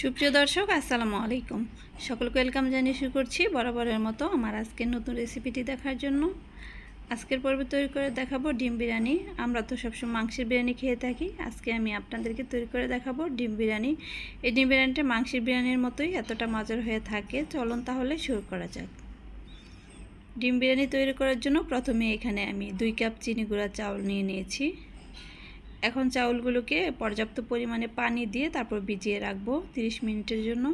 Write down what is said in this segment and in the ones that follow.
সুপ্রিয় দর্শক, আসসালামু আলাইকুম। সকলকে ওয়েলকাম জানিয়ে শুরু করছি বরাবরের মতো আমার আজকের নতুন রেসিপিটি দেখার জন্য। আজকের পর্বে তৈরি করে দেখাবো ডিম বিরিয়ানি। আমরা তো সবসময় মাংসের বিরিয়ানি খেয়ে থাকি। আজকে আমি আপনাদেরকে তৈরি করে দেখাবো ডিম বিরিয়ানি। এই ডিম বিরিয়ানিটা মাংসের বিরিয়ানির মতোই এতটা মজার হয়ে থাকে। চলুন তাহলে শুরু করা যাক। ডিম বিরিয়ানি তৈরি করার জন্য প্রথমে এখানে আমি দুই কাপ চিনি গুঁড়া চাউল নিয়ে নিয়েছি। এখন চাউলগুলোকে পর্যাপ্ত পরিমাণে পানি দিয়ে তারপর ভিজিয়ে রাখব 30 মিনিটের জন্য।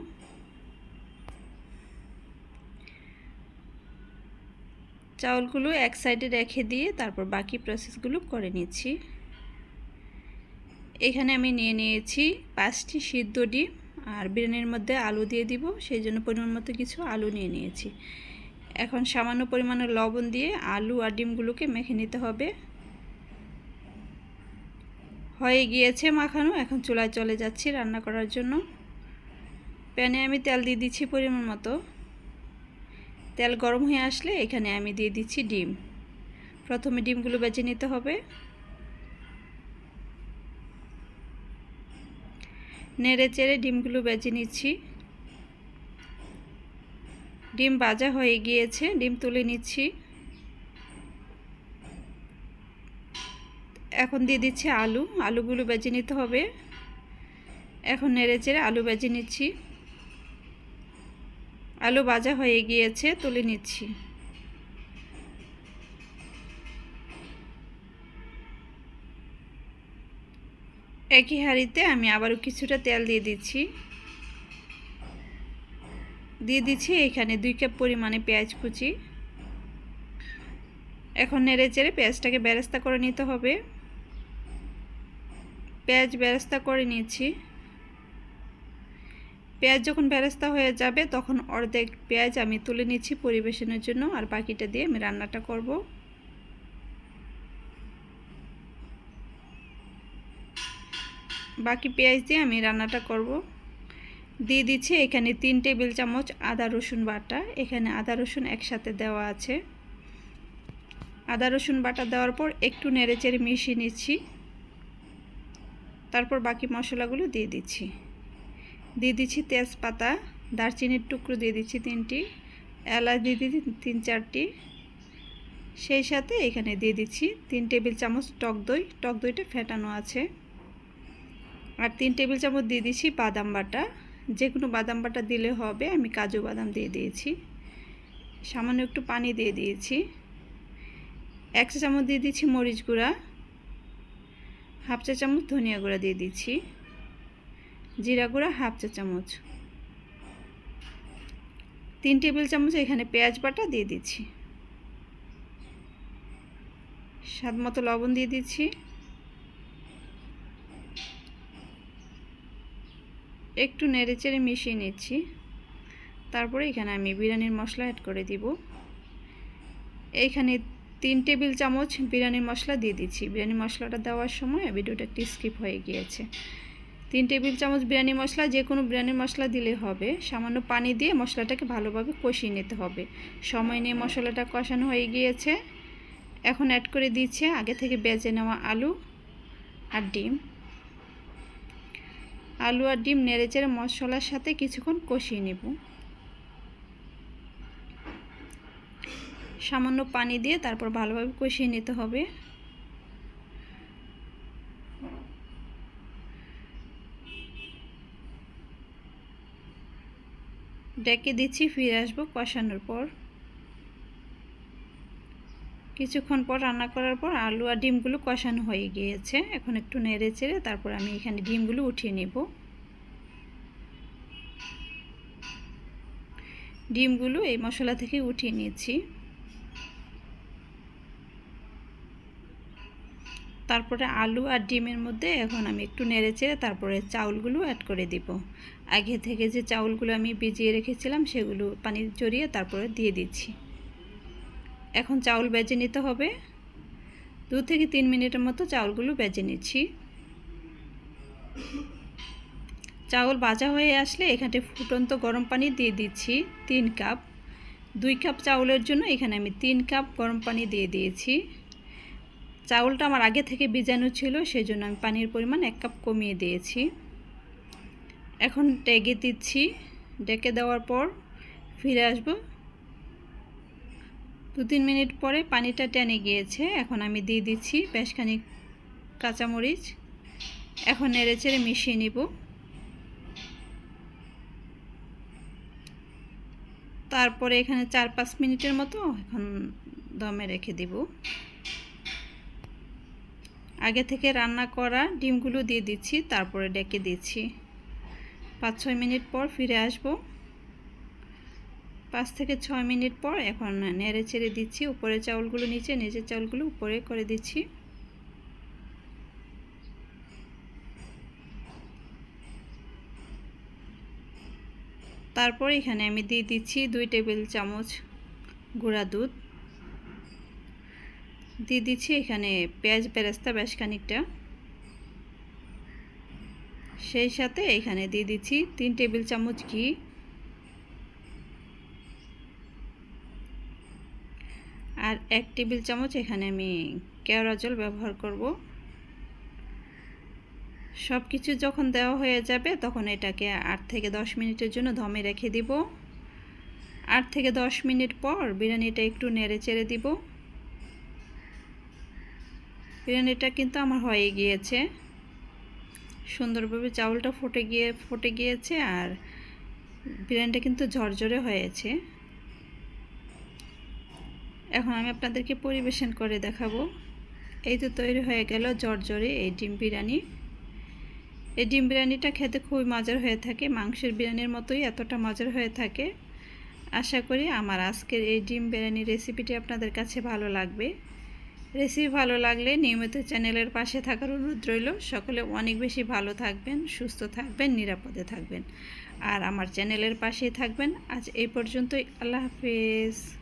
চাউলগুলো এক সাইডে রেখে দিয়ে তারপর বাকি প্রসেসগুলো করে নিচ্ছি। এখানে আমি নিয়ে নিয়েছি পাঁচটি সিদ্ধ ডিম আর বিরিয়ানির মধ্যে আলু দিয়ে দিব, সেই জন্য পরিমাণ মতো কিছু আলু নিয়ে নিয়েছি। এখন সামান্য পরিমাণে লবণ দিয়ে আলু আর ডিমগুলোকে মেখে নিতে হবে। হয়ে গিয়েছে মাখানো। এখন চুলায় চলে যাচ্ছি রান্না করার জন্য। প্যানে আমি তেল দিয়ে দিচ্ছি পরিমাণ মতো। তেল গরম হয়ে আসলে এখানে আমি দিয়ে দিচ্ছি ডিম। প্রথমে ডিমগুলো বেছে নিতে হবে। নেড়ে চেড়ে ডিমগুলো বেজে নিচ্ছি। ডিম ভাজা হয়ে গিয়েছে। ডিম তুলে নিচ্ছি। এখন দিয়ে দিচ্ছি আলু। আলুগুলো বেজে নিতে হবে। এখন নেড়ে চেড়ে আলু বেজে নিচ্ছি। আলু ভাজা হয়ে গিয়েছে, তুলে নিচ্ছি। একই হাঁড়িতে আমি আবারও কিছুটা তেল দিয়ে দিচ্ছি। দিয়ে দিচ্ছি এখানে দুই কাপ পরিমাণে পেঁয়াজ কুচি। এখন নেড়ে চেড়ে পেঁয়াজটাকে বেরেস্তা করে নিতে হবে। পেঁয়াজ বেরেস্তা করে নিয়েছি। পেঁয়াজ যখন বেরেস্তা হয়ে যাবে, তখন অর্ধেক পেঁয়াজ আমি তুলে নিচ্ছি পরিবেশনের জন্য, আর বাকিটা দিয়ে আমি রান্নাটা করব। বাকি পেঁয়াজ দিয়ে আমি রান্নাটা করব। দিয়ে দিচ্ছি এখানে তিন টেবিল চামচ আদা রসুন বাটা। এখানে আদা রসুন একসাথে দেওয়া আছে। আদা রসুন বাটা দেওয়ার পর একটু নেড়ে চেড়ে মিশিয়ে নিচ্ছি। তারপর বাকি মশলাগুলো দিয়ে দিচ্ছি। দিয়ে দিচ্ছি তেজপাতা, দারচিনির টুকরো দিয়ে দিচ্ছি তিনটি, এলাচ দিয়ে দিচ্ছি তিন চারটি। সেই সাথে এখানে দিয়ে দিচ্ছি তিন টেবিল চামচ টক দই। টক দইটা ফেটানো আছে। আর তিন টেবিল চামচ দিয়ে দিচ্ছি বাদাম বাটা। যে কোনো বাদাম বাটা দিলে হবে, আমি কাজু বাদাম দিয়ে দিয়েছি। সামান্য একটু পানি দিয়ে দিয়েছি। এক চা চামচ দিয়ে দিচ্ছি মরিচ গুঁড়া। হাফ চা চামচ ধনিয়া গুঁড়া দিয়ে দিচ্ছি। জিরা গুঁড়া হাফ চা চামচ। তিন টেবিল চামচ এখানে পেঁয়াজ বাটা দিয়ে দিচ্ছি। স্বাদ মতো লবণ দিয়ে দিচ্ছি। একটু নেড়ে চেড়ে মিশিয়ে নিচ্ছি। তারপরে এখানে আমি বিরিয়ানির মশলা অ্যাড করে দিব। এইখানে তিন টেবিল চামচ বিরিয়ানির মশলা দিয়ে দিচ্ছি। বিরিয়ানি মশলাটা দেওয়ার সময় ভিডিওটা একটি স্কিপ হয়ে গিয়েছে। তিন টেবিল চামচ বিরিয়ানি মশলা, যে কোনো বিরিয়ানির মশলা দিলে হবে। সামান্য পানি দিয়ে মশলাটাকে ভালোভাবে কষিয়ে নিতে হবে। সময় নিয়ে মশলাটা কষানো হয়ে গিয়েছে। এখন অ্যাড করে দিচ্ছে আগে থেকে বেজে নেওয়া আলু আর ডিম। আলু আর ডিম নেড়েচেড়ে মশলার সাথে কিছুক্ষণ কষিয়ে নেব। সামান্য পানি দিয়ে তারপর ভালোভাবে কষিয়ে নিতে হবে। ডেকে দিচ্ছি, ফিরে আসব কষানোর পর। কিছুক্ষণ পর রান্না করার পর আলু আর ডিমগুলো কষানো হয়ে গিয়েছে। এখন একটু নেড়ে চেড়ে তারপর আমি এখানে ডিমগুলো উঠিয়ে নেব। ডিমগুলো এই মশলা থেকে উঠিয়ে নিয়েছি তারপরে আলু আর ডিমের মধ্যে এখন আমি একটু নেড়ে চেড়ে তারপরে চাউলগুলো অ্যাড করে দিব। আগে থেকে যে চাউলগুলো আমি ভিজিয়ে রেখেছিলাম সেগুলো পানি জড়িয়ে তারপরে দিয়ে দিচ্ছি। এখন চাউল বেজে নিতে হবে। দু থেকে তিন মিনিটের মতো চাউলগুলো বেজে নিচ্ছি। চাউল ভাজা হয়ে আসলে এখানে ফুটন্ত গরম পানি দিয়ে দিচ্ছি তিন কাপ। দুই কাপ চাউলের জন্য এখানে আমি তিন কাপ গরম পানি দিয়ে দিয়েছি। চাউলটা আমার আগে থেকে ভিজানো ছিল সেই জন্য আমি পানির পরিমাণ এক কাপ কমিয়ে দিয়েছি। এখন ডেকে দিচ্ছি। ডেকে দেওয়ার পর ফিরে আসব। দু তিন মিনিট পরে পানিটা টেনে গিয়েছে। এখন আমি দিয়ে দিচ্ছি বেশ খানিক কাঁচামরিচ। এখন নেড়ে চেড়ে মিশিয়ে নিব। তারপরে এখানে চার পাঁচ মিনিটের মতো এখন দমে রেখে দিব। আগে থেকে রান্না করা ডিমগুলো দিয়ে দিচ্ছি, তারপরে ডেকে দিচ্ছি। পাঁচ ছয় মিনিট পর ফিরে আসব। পাঁচ থেকে ছয় মিনিট পর এখন নেড়ে চেড়ে দিচ্ছি, উপরে চাউলগুলো নিচে, নিচের চাউলগুলো উপরে করে দিচ্ছি। তারপর এখানে আমি দিয়ে দিচ্ছি দুই টেবিল চামচ গুঁড়া দুধ। দিয়ে দিচ্ছি এখানে পেঁয়াজ বেরেস্তা বেশ খানিকটা। সেই সাথে এখানে দিয়ে দিচ্ছি তিন টেবিল চামচ ঘি। আর এক টেবিল চামচ এখানে আমি কেওড়া জল ব্যবহার করব। সব কিছু যখন দেওয়া হয়ে যাবে তখন এটাকে আট থেকে দশ মিনিটের জন্য ধমে রেখে দিব। আট থেকে দশ মিনিট পর বিরিয়ানিটা একটু নেড়ে চেড়ে দিব। বিরিয়ানিটা কিন্তু আমার হয়ে গিয়েছে। সুন্দরভাবে চাউলটা ফুটে গিয়ে, ফুটে গিয়েছে আর বিরিয়ানিটা কিন্তু ঝরঝরে হয়েছে। এখন আমি আপনাদেরকে পরিবেশন করে দেখাবো। এই তো তৈরি হয়ে গেল ঝরঝরে এই ডিম বিরিয়ানি। এই ডিম বিরিয়ানিটা খেতে খুবই মজার হয়ে থাকে, মাংসের বিরিয়ানির মতোই এতটা মজার হয়ে থাকে। আশা করি আমার আজকের এই ডিম বিরিয়ানি রেসিপিটি আপনাদের কাছে ভালো লাগবে। রেসিপি ভালো লাগলে নিয়মিত চ্যানেলের পাশে থাকার অনুরোধ রইল। সকলে অনেক বেশি ভালো থাকবেন, সুস্থ থাকবেন, নিরাপদে থাকবেন। আর আমার চ্যানেলের পাশেই থাকবেন। আজ এই পর্যন্তই। আল্লাহ হাফেজ।